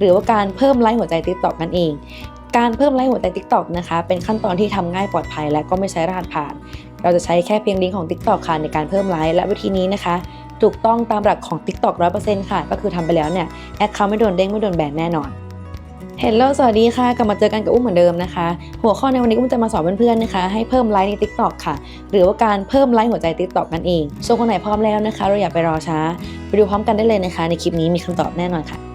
หรือว่าการเพิ่มไลค์หัวใจ TikTok นั่นเอง การเพิ่มไลค์หัวใจ TikTok นะคะ เป็นขั้นตอนที่ทำง่ายปลอดภัย และก็ไม่ใช้รหัสผ่าน เราจะใช้แค่เพียงลิงก์ของ TikTok ค่ะในการเพิ่มไลค์และวิธีนี้นะคะถูกต้องตามหลักของ TikTok 100%ค่ะ ก็คือทำไปแล้วเนี่ยแอคเคาท์ไม่โดนเด้งไม่โดนแบนแน่นอนเฮลโลสวัสดีค่ะ กลับมาเจอกันกับอุ้มเหมือนเดิมนะคะ หัวข้อในวันนี้อุ้มจะมาสอนเพื่อนๆนะคะ ให้เพิ่มไลค์ใน TikTok ค่ะ หรือว่าการเพิ่มไลค์หัวใจ TikTok นั่นเองส่วนคนไหนพร้อมแล้วนะคะ เราอย่าไปรอช้า ไปดูพร้อมกันได้เลยนะคะ ในคลิปนี้มีคำตอบแน่นอนค่ะ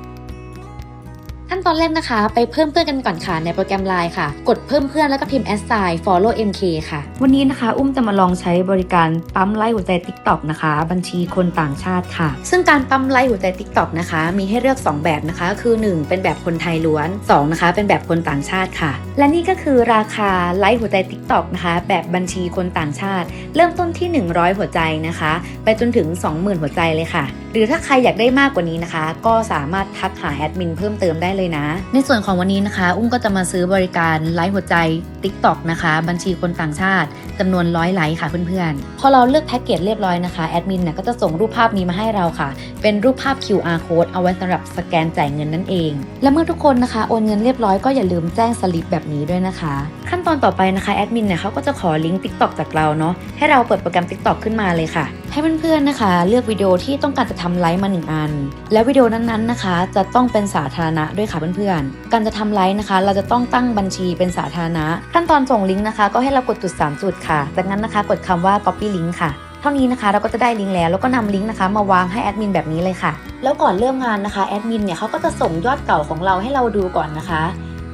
ขั้นตอนแรกนะคะ ไปเพิ่มเพื่อนกันก่อนค่ะในโปรแกรม Line ค่ะ กดเพิ่มเพื่อนแล้วก็พิมพ์ s i follow mk ค่ะ วันนี้นะคะ อุ้มจะมาลองใช้บริการปั๊มไลค์หัวใจ TikTok นะคะ บัญชีคนต่างชาติค่ะ ซึ่งการปั๊มไลค์หัวใจ TikTok นะคะ มีให้เลือก 2 แบบนะคะ คือ 1 เป็นแบบคนไทยล้วน 2 นะคะ เป็นแบบคนต่างชาติค่ะ และนี่ก็คือราคาไลค์หัวใจ TikTok นะคะ แบบบัญชีคนต่างชาติ เริ่มต้นที่ 100 หัวใจนะคะ ไปจนถึง 20,000 หัวใจเลยค่ะ หรือถ้าใครอยากได้มากกว่านี้นะคะ ก็สามารถทักหาแอดมินเพิ่มเติมได้เลยนะ ในส่วนของวันนี้นะคะ อุ้มก็จะมาซื้อบริการไลค์หัวใจ TikTok นะคะ บัญชีคนต่างชาติจำนวนร้อยไลค์ค่ะเพื่อนๆ พอเราเลือกแพ็กเกจเรียบร้อยนะคะแอดมินเนี่ยก็จะส่งรูปภาพนี้มาให้เราค่ะ เป็นรูปภาพ QR code เอาไว้สำหรับสแกนจ่ายเงินนั่นเอง และเมื่อทุกคนนะคะโอนเงินเรียบร้อยก็อย่าลืมแจ้งสลิปแบบนี้ด้วยนะคะ ขั้นตอนต่อไปนะคะแอดมินเนี่ยเขาก็จะขอลิงก์ TikTok จากเราเนาะให้เราเปิดโปรแกรม TikTok ขึ้นมาเลยค่ะ ให้เพื่อนๆนะคะ เลือกวิดีโอที่ต้องการจะทำไลฟ์มาหนึ่งอัน แล้ววิดีโอนั้นๆนะคะ จะต้องเป็นสาธารณะด้วยค่ะเพื่อนๆ การจะทำไลฟ์นะคะ เราจะต้องตั้งบัญชีเป็นสาธารณะ ขั้นตอนส่งลิงก์นะคะ ก็ให้เรากดจุด 3 จุดค่ะ จากนั้นนะคะ กดคำว่า copy link ค่ะเท่านี้นะคะเราก็จะได้ลิงก์แล้วแล้วก็นำลิงก์นะคะ มาวางให้แอดมินแบบนี้เลยค่ะ แล้วก่อนเริ่มงานนะคะแอดมินเนี่ยเขาก็จะส่งยอดเก่าของเราให้เราดูก่อนนะคะ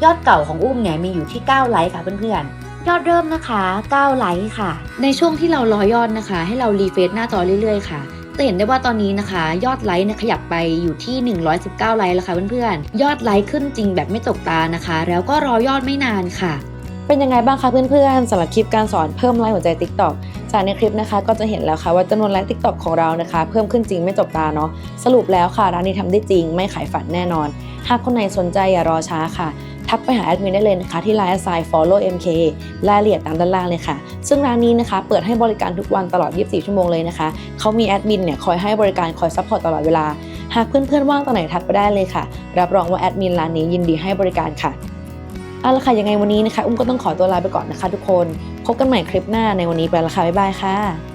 ยอดเก่าของอุ้มเนี่ยมีอยู่ที่ 9 ไลค์ค่ะเพื่อนๆ ยอดเริ่มนะคะ9ไลค์ค่ะ ในช่วงที่เรารอยอดนะคะ ให้เรารีเฟซหน้าจอเรื่อยๆค่ะจะเห็นได้ว่าตอนนี้นะคะ ยอดไลค์เนี่ยขยับไปอยู่ที่ 119 ไลค์แล้วค่ะเพื่อนๆ ยอดไลค์ขึ้นจริงแบบไม่ตกตานะคะ แล้วก็รอยอดไม่นานค่ะ เป็นยังไงบ้างคะเพื่อนๆสำหรับคลิปการสอนเพิ่มไลค์หัวใจ TikTok จากในคลิปนะคะ ก็จะเห็นแล้วค่ะว่าจำนวนไลค์ TikTok ของเรานะคะ เพิ่มขึ้นจริงไม่จบตาเนาะสรุปแล้วค่ะร้านนี้ทำได้จริงไม่ขายฝันแน่นอน หากคนไหนสนใจอย่ารอช้าค่ะ ทักไปหาแอดมินได้เลยนะคะ ที่ Line assign follow mk รายละเอียดตามด้านล่างเลยค่ะ ซึ่งร้านนี้นะคะ เปิดให้บริการทุกวันตลอด 24 ชั่วโมงเลยนะคะเขามีแอดมินเนี่ยคอยให้บริการคอยซัพพอร์ตตลอดเวลาหากเพื่อนๆว่างตอนไหนทักไปได้เลยค่ะ รับรองว่าแอดมินร้านนี้ยินดีให้บริการค่ะ เอาละค่ะยังไงวันนี้นะคะ อุ้มก็ต้องขอตัวลาไปก่อนนะคะ ทุกคน พบกันใหม่คลิปหน้าในวันนี้ไปละค่ะบ๊ายบายค่ะ